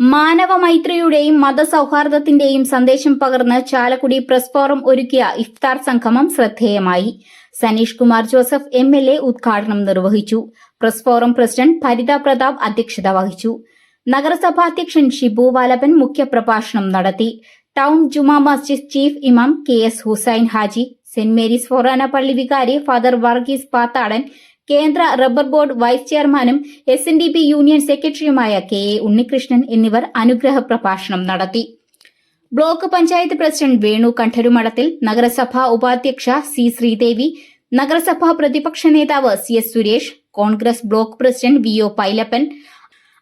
മാനവമൈത്രിയുടെയും മതസൗഹാർദ്ദത്തിന്റെയും സന്ദേശം പകർന്ന് Chalakudy press forum ഒരുക്കിയ ഇഫ്താർ സംഗമം ശ്രദ്ധേയമായി. Saneesh Kumar Joseph M L A ഉദ്ഘാടനം നിർവഹിച്ചു. Press forum president Bharitha Prathap അധ്യക്ഷത വഹിച്ചു. നഗരസഭാധ്യക്ഷൻ ഷിബു വാലപ്പൻ മുഖ്യപ്രഭാഷണം നടത്തി. ടൗൺ ജുമാ മസ്ജിദ് ചീഫ് ഇമാം K S Hussain Haji. Saint Mary's Forane പള്ളി വികാരി ഫാദർ വർഗീസ് പാത്താടൻ കേന്ദ്ര റബ്ബർ ബോർഡ് വൈസ് ചെയർമാനും S N D P union സെക്രട്ടറിയുമായ കെ എ ഉണ്ണികൃഷ്ണൻ എന്നിവർ അനുഗ്രഹ പ്രഭാഷണം നടത്തി. ബ്ലോക്ക് പഞ്ചായത്ത് പ്രസിഡന്റ് വേണു കണ്ഠരുമഠത്തിൽ നഗരസഭാ ഉപാധ്യക്ഷ സി ശ്രീദേവി നഗരസഭാ പ്രതിപക്ഷ നേതാവ് C S Suresh Congress block president V O Pailappan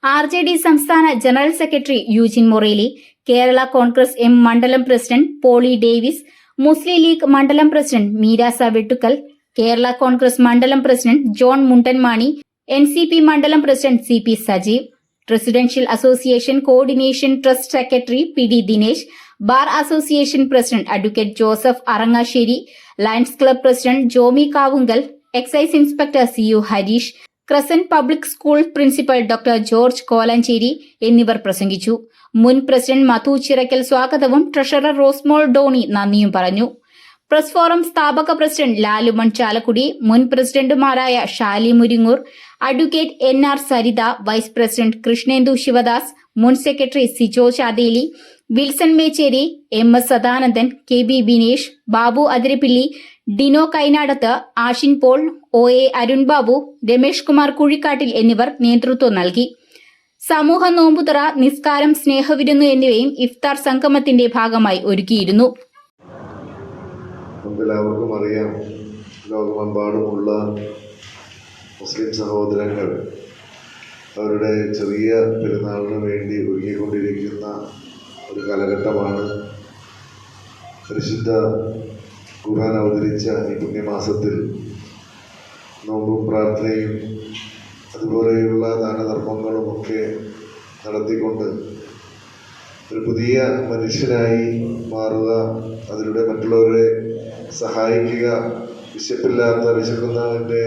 R J D സംസ്ഥാന general secretary Eugene Moreli Kerala Congress M മണ്ഡലം പ്രസിഡന്റ് പോളി ഡേവിസ് മുസ്ലിം ലീഗ് മണ്ഡലം പ്രസിഡന്റ് മീരാസ വെട്ടുക്കൽ കേരള കോൺഗ്രസ് മണ്ഡലം president John Mundanmani N C P മണ്ഡലം president C P Sajeev residential association coordination trust secretary P D Dinesh bar association president advocate Joseph Arangassery lions club president Jomy Kavungal excise inspector C U Harish Crescent public school principal doctor George Kolanchery എന്നിവർ പ്രസംഗിച്ചു. മുൻ president മധു ചിറക്കൽ സ്വാഗതവും treasurer Rosemol Doni നന്ദിയും പറഞ്ഞു. Press forum സ്ഥാപക president Lalumon Chalakudy മുൻ പ്രസിഡന്റുമാരായ Shali Muringoor advocate N R Saritha vice president Krishnendu Sivadas മുൻ secretary Sijo Chatheli Wilson Mechery M S Sadanandan K B Binesh Babu Athirappilly Dino Kainadath Ashin Paul O A Arun Babu Ramesh Kumar Kuzhikkattil എന്നിവർ നേതൃത്വം നൽകി. സമൂഹ നോമ്പുതറ നിസ്കാരം സ്നേഹവിരുന്നു എന്നിവയും ഇഫ്താർ സംഗമത്തിന്റെ ഭാഗമായി ഒരുക്കിയിരുന്നു. നമുക്കെല്ലാവർക്കും അറിയാം. ലോകമെമ്പാടുമുള്ള മുസ്ലിം സഹോദരങ്ങൾ അവരുടെ ചെറിയ പെരുന്നാളിന് വേണ്ടി ഒരുങ്ങിക്കൊണ്ടിരിക്കുന്ന ഒരു കാലഘട്ടമാണ്. പരിശുദ്ധ ഖുർആൻ അവതരിച്ച ഈ പുണ്യമാസത്തിൽ നോമ്പും പ്രാർത്ഥനയും അതുപോലെയുള്ള ദാനധർമ്മങ്ങളും ഒക്കെ നടത്തിക്കൊണ്ട് ഒരു പുതിയ മനുഷ്യനായി മാറുക അതിലൂടെ മറ്റുള്ളവരെ സഹായിക്കുക വിശപ്പില്ലാത്ത വിശക്കുന്നവന്റെ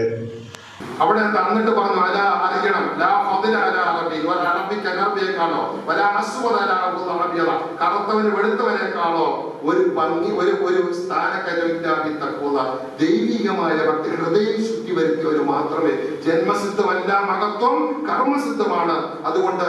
അവിടെ തന്നിട്ട് പറഞ്ഞു അല അറിയണം ലാ ഫദില അല അറബി വല അറബിക്ക് അറബിയെക്കാളോ വല അസ്വദ അല അറബിയത കറുത്തവന് വെളുത്തവനേക്കാളോ ഒരു ഭംഗി ഒരു ഒരു സ്ഥാനക്കരവില്ലാതെ തക്കുവ ദൈവികമായ ഭക്തി ഹൃദയം ശുദ്ധി വരുത്തിയവർ മാത്രമേ ജന്മസിദ്ധമല്ല മഹത്വം കർമ്മസിദ്ധമാണ്. അതുകൊണ്ട്